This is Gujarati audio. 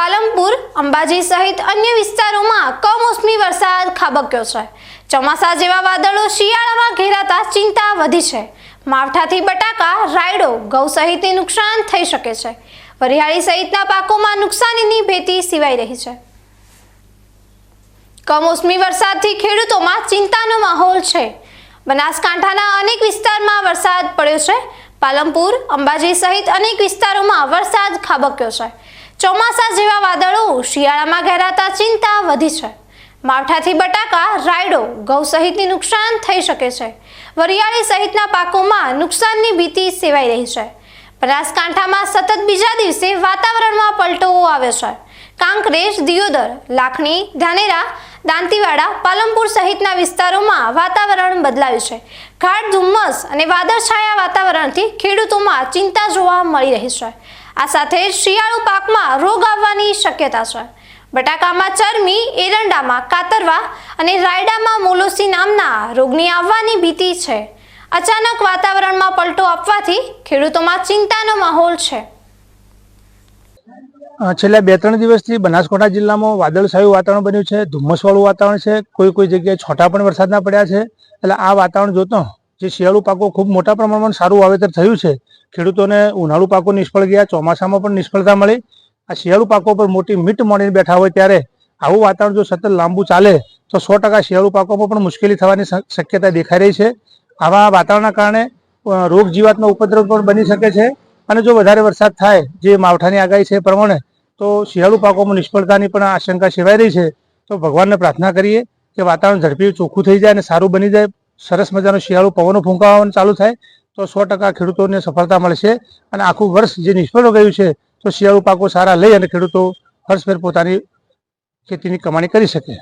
પાલનપુર, અંબાજી સહિત અન્ય વિસ્તારોમાં કમોસમી વરસાદ ખાબક્યો છે. ચોમાસા જેવા વાદળો શિયાળામાં ઘેરાતા ચિંતા વધી છે. માવઠાથી બટાકા, રાયડો, ઘઉં સહિતને નુકસાન થઈ શકે છે. વરિયાળી સહિતના પાકોમાં નુકસાનીની ભેતી સિવાઈ રહી છે. કમોસમી વરસાદથી ખેડૂતોમાં ચિંતાનો માહોલ છે. બનાસકાંઠાના અનેક વિસ્તારમાં વરસાદ પડ્યો છે. પાલનપુર, અંબાજી સહિત અનેક વિસ્તારોમાં વરસાદ ખાબક્યો છે. ચોમાસા જેવા વાદળો શિયાળામાં ઘેરાતા ચિંતા વધી છે. માવઠાથી બટાકા, રાયડો, ઘઉં સહિતની નુકસાન થઈ શકે છે. વરિયાળી સહિતના પાકોમાં નુકસાનની ભીતિ સેવાઈ રહી છે. બનાસકાંઠામાં સતત બીજા દિવસે વાતાવરણમાં પલટો આવ્યો છે. કાંકરેજ, દિયોદર, લાખણી, ધાનેરા, દાંતીવાડા પાલમપુર સહિતના વિસ્તારોમાં વાતાવરણ બદલાયું છે. ગાઢ ધુમ્મસ અને વાદળછાયા વાતાવરણથી ખેડૂતોમાં ચિંતા જોવા મળી રહી છે. આ સાથે શિયાળુ પાકમાં રોગ આવવાની શક્યતા છે. બટાકામાં ચરમી એરંડામાં કાતરવા અને રાયડામાં મોલોસી નામના રોગની આવવાની ભીતિ છે. અચાનક વાતાવરણમાં પલટો આપવાથી ખેડૂતોમાં ચિંતાનો માહોલ છે. છેલ્લા બે ત્રણ દિવસથી બનાસકાંઠા જિલ્લામાં વાદળછાયું વાતાવરણ બન્યું છે, ધુમ્મસવાળું વાતાવરણ છે કોઈ કોઈ જગ્યાએ છોટા પણ વરસાદના પડ્યા છે. એટલે આ વાતાવરણ જોતો જે શિયાળુ પાકો ખૂબ મોટા પ્રમાણમાં સારું વાવેતર થયું છે, ખેડૂતોને ઉનાળુ પાકો નિષ્ફળ ગયા, ચોમાસામાં પણ નિષ્ફળતા મળી. આ શિયાળુ પાકો પર મોટી મીટ મળીને બેઠા હોય ત્યારે આવું વાતાવરણ જો સતત લાંબુ ચાલે, તો સો ટકા શિયાળુ પાકોમાં પણ મુશ્કેલી થવાની શક્યતા દેખાઈ રહી છે. આવા વાતાવરણના કારણે રોગ જીવાતનો ઉપદ્રવ પણ બની શકે છે. અને જો વધારે વરસાદ થાય, જે માવઠાની આગાહી છે એ પ્રમાણે, તો શિયાળુ પાકોમાં નિષ્ફળતાની પણ આશંકા સેવાઈ રહી છે. તો ભગવાનને પ્રાર્થના કરીએ કે વાતાવરણ ઝડપી ચોખ્ખું થઈ જાય અને સારું બની જાય. સરસ મજાનું શિયાળુ પવનો ફૂંકાવાનું ચાલુ થાય, તો સો ટકા ખેડૂતોને સફળતા મળશે. અને આખું વર્ષ જે નિષ્ફળ ગયું છે, તો શિયાળુ પાકો સારા લઈ અને ખેડૂતો હર્ષભેર પોતાની ખેતીની કમાણી કરી શકે.